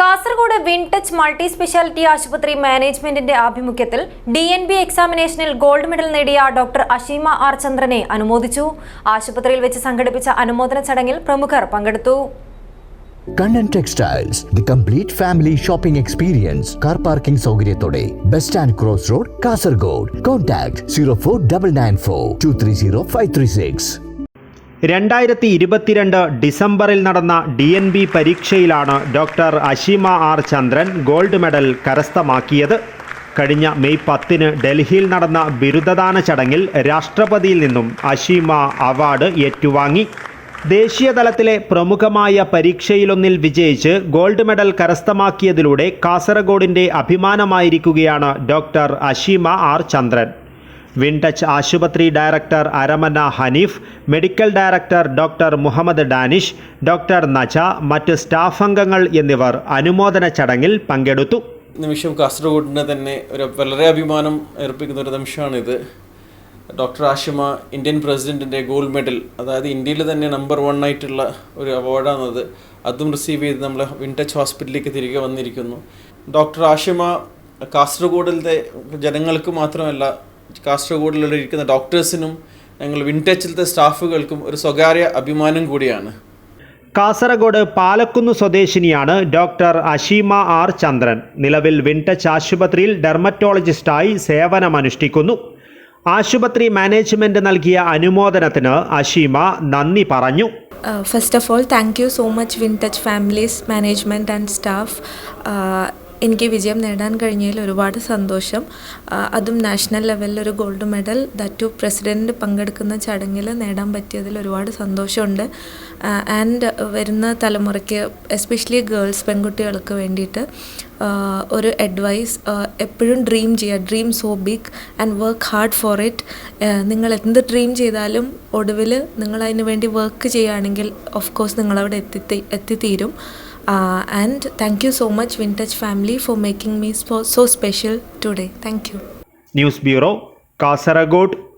Kasaragod വിൻടച്ച് multi speciality ആശുപത്രി മാനേജ്മെന്റിന്റെ ആഭിമുഖ്യത്തിൽ ഡി എൻ ബി എക്സാമിനേഷനിൽ ഗോൾഡ് മെഡൽ നേടിയ ഡോക്ടർ അഷീമ ആർ ചന്ദ്രനെ അനുമോദിച്ചു. ആശുപത്രിയിൽ വെച്ച് സംഘടിപ്പിച്ച അനുമോദന ചടങ്ങിൽ പ്രമുഖർ പങ്കെടുത്തു. Kannan textiles the complete family shopping experience car parking സൗകര്യത്തോടെ bus stand cross road Kasaragod. Contact zero four double nine four two three zero five three six രണ്ടായിരത്തി ഇരുപത്തിരണ്ട് ഡിസംബറിൽ നടന്ന D N B പരീക്ഷയിലാണ് doctor Ashima R Chandran gold medal കരസ്ഥമാക്കിയത്. കഴിഞ്ഞ May പത്തിന് ഡൽഹിയിൽ നടന്ന ബിരുദദാന ചടങ്ങിൽ രാഷ്ട്രപതിയിൽ നിന്നും അഷിമ അവാർഡ് ഏറ്റുവാങ്ങി. ദേശീയതലത്തിലെ പ്രമുഖമായ പരീക്ഷയിലൊന്നിൽ വിജയിച്ച് ഗോൾഡ് മെഡൽ കരസ്ഥമാക്കിയതിലൂടെ കാസർഗോഡിന്റെ അഭിമാനമായിരിക്കുകയാണ് doctor Ashima R Chandran. Wintouch ആശുപത്രി director Aramana Haneef medical director doctor Muhammad Danish doctor Naja മറ്റ് സ്റ്റാഫ് അംഗങ്ങൾ എന്നിവർ അനുമോദന ചടങ്ങിൽ പങ്കെടുത്തു. നിമിഷം കാസർഗോഡിന് തന്നെ ഒരു വളരെ അഭിമാനം ഏർപ്പിക്കുന്ന ഒരു നിമിഷമാണിത്. ഡോക്ടർ ആഷിമ ഇന്ത്യൻ പ്രസിഡന്റിന്റെ ഗോൾഡ് മെഡൽ അതായത് ഇന്ത്യയിൽ തന്നെ നമ്പർ വൺ ആയിട്ടുള്ള ഒരു അവാർഡാണത്. അതും റിസീവ് ചെയ്ത് നമ്മൾ വിൻടച്ച് ഹോസ്പിറ്റലിലേക്ക് തിരികെ വന്നിരിക്കുന്നു. ഡോക്ടർ ആഷിമ കാസർഗോഡിലത്തെ ജനങ്ങൾക്ക് മാത്രമല്ല കാസർഗോഡിലുള്ള ഇരിക്കുന്ന ഡോക്ടേഴ്സിനും ഞങ്ങൾ വിൻടച്ചിലത്തെ സ്റ്റാഫുകൾക്കും ഒരു സ്വകാര്യ അഭിമാനം കൂടിയാണ്. കാസർഗോഡ് പാലക്കുന്ന് സ്വദേശിനിയാണ് ഡോക്ടർ അഷീമ ആർ ചന്ദ്രൻ. നിലവിൽ വിൻടച്ച് ആശുപത്രിയിൽ ഡെർമറ്റോളജിസ്റ്റായി സേവനമനുഷ്ഠിക്കുന്നു. ആശുപത്രി മാനേജ്മെന്റ് നൽകിയ അനുമോദനത്തിന് അഷീമ നന്ദി പറഞ്ഞു. First of all thank you so much Wintouch families management and and Staff. Uh, എനിക്ക് വിജയം നേടാൻ കഴിഞ്ഞതിൽ ഒരുപാട് സന്തോഷം. അതും നാഷണൽ ലെവലിൽ ഒരു ഗോൾഡ് മെഡൽ ദറ്റു പ്രസിഡന്റ് പങ്കെടുക്കുന്ന ചടങ്ങിൽ നേടാൻ പറ്റിയതിൽ ഒരുപാട് സന്തോഷമുണ്ട്. ആൻഡ് വരുന്ന തലമുറയ്ക്ക് എസ്പെഷ്യലി ഗേൾസ് പെൺകുട്ടികൾക്ക് വേണ്ടിയിട്ട് ഒരു അഡ്വൈസ് എപ്പോഴും ഡ്രീം ചെയ്യുക. Dream so big and work hard for it നിങ്ങൾ എന്ത് ഡ്രീം ചെയ്താലും ഒടുവിൽ നിങ്ങൾ അതിന് വേണ്ടി വർക്ക് ചെയ്യുകയാണെങ്കിൽ ഓഫ് കോഴ്സ് നിങ്ങളവിടെ എത്തി എത്തിത്തീരും. Uh, and thank you so much, Vintage family, for making me so, so special today. Thank you. News Bureau, Kasaragod,